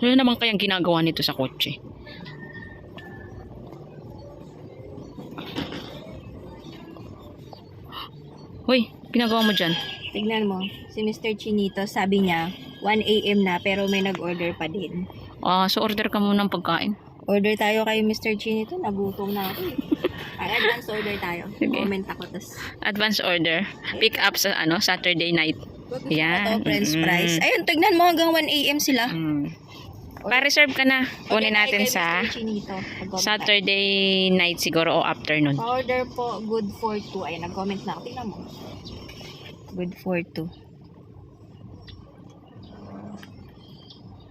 Ano naman kayang ginagawa nito sa kotse? Hoy, ginagawa mo dyan? Tignan mo, si Mr. Chinito, sabi niya, 1 a.m. na pero may nag-order pa din. Ah, so order ka muna ng pagkain. Order tayo kay Mr. Chinito, nagutom na ako. Ay, advance order tayo. Sige. Comment ako, tas Advance order. Pick up sa ano Saturday night. Yan. ito, french Mm. fries. Ayun, tignan mo hanggang 1 a.m. sila. Mm. Pa-reserve ka na. Kunin natin sa Saturday night siguro o afternoon. Order po, good for two. Ayun, nag-comment na ako. Tingnan mo. Good for two.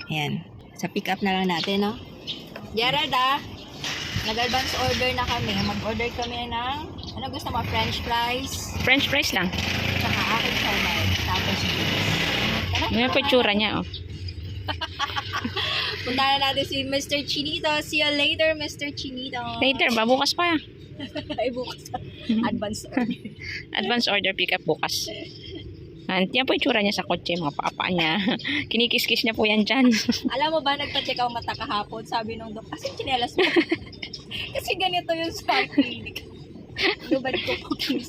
Ayan. Sa pick up na lang natin, no? Gerald, ah. Nag-advance order na kami. Mag-order kami ng, ano gusto mo? French fries. French fries lang. Tsaka akin siomay. Tapos juice. Tara, May pa itsura niya, oh. Punta na natin si Mr. Chinito. See you later, Mr. Chinito. Later ba? Bukas pa. Ay, bukas. Advance order. Advance order pick up bukas. Yan yan po itsura niya sa kotse, mga papa niya. Kinikis-kis niya po yan dyan. Alam mo ba, nagpa-check ako mata kahapon. Sabi nung dok, kasi chinelas mo. kasi ganito yung sa clinic. Lubad ko po kami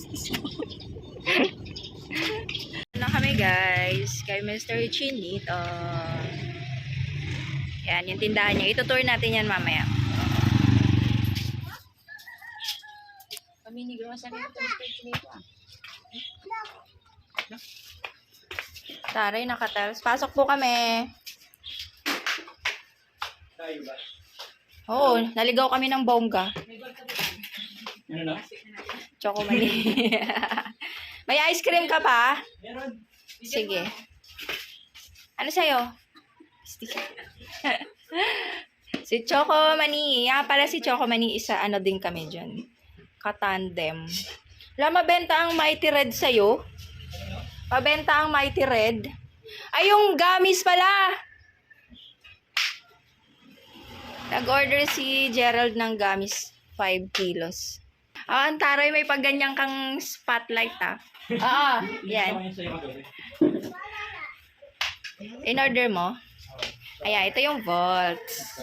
guys, kay Mr. Chinito. Yan, yung tindahan niya. Itutour natin yan mamaya. Kami ni grocery ito, Mr. Chinito ah. Taray, nakatals. Pasok po kami. Oo, naligaw kami ng bongga. Ano na? Choco mali. May ice cream ka pa? Sige. Ano sa'yo? si Choco Mani. Ah, para si Choco Mani, isa ano din kami dyan. Katandem. Wala mabenta ang Mighty Red sa'yo? Mabenta ang Mighty Red? Ay, yung gamis pala! Nag-order si Gerald ng gamis 5 kilos. Ah, ang taray may pagganyan kang spotlight ah. Oo, yan. In order mo? Ayan, ito yung Volts.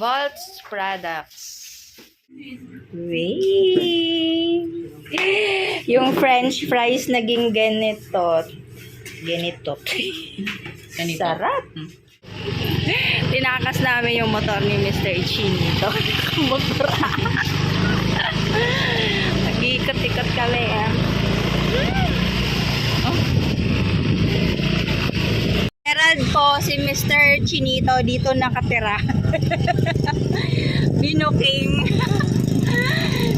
Volts products. Wait. Yung french fries naging ganito. Ganito. Ganito. Sarap. Tinakas namin yung motor ni Mr. Chinito. motor. Nag-ikot-ikot kami eh. Gerald po, si Mr. Chinito dito nakatira. Binuking.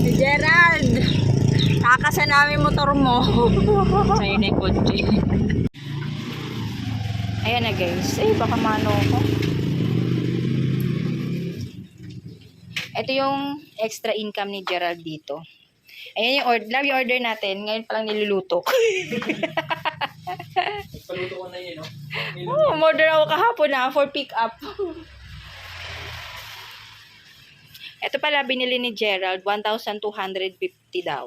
Gerald, kakasa namin motor mo. Sa'yo na yung kotse. Ayan na guys. Ay, baka mano ko. Ito yung extra income ni Gerald dito. Ayan yung order. Love yung order natin. Ngayon pa lang niluluto ko. Paluto ko na yun, no? oh, order ako kahapon na for pick up. Ito pala binili ni Gerald. 1,250 daw.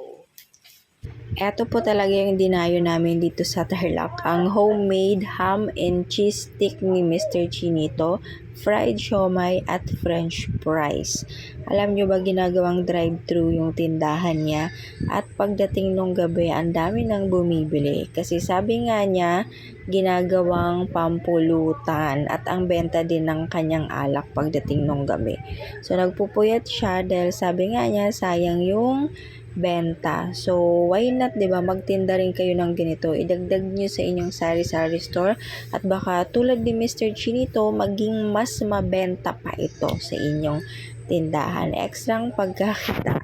Ito po talaga yung dinayo namin dito sa Tarlac. Ang homemade ham and cheese stick ni Mr. Chinito, fried siomay at french fries. Alam nyo ba ginagawang drive-thru yung tindahan niya? At pagdating nung gabi, ang dami nang bumibili. Kasi sabi nga niya, ginagawang pampulutan at ang benta din ng kanyang alak pagdating nung gabi. So nagpupuyat siya dahil sabi nga niya, sayang yung benta. So, why not, 'di ba? Magtinda rin kayo ng ganito. Idagdag niyo sa inyong sari-sari store at baka tulad ni Mr. Chinito, maging mas mabenta pa ito sa inyong tindahan. Extrang pagkakita.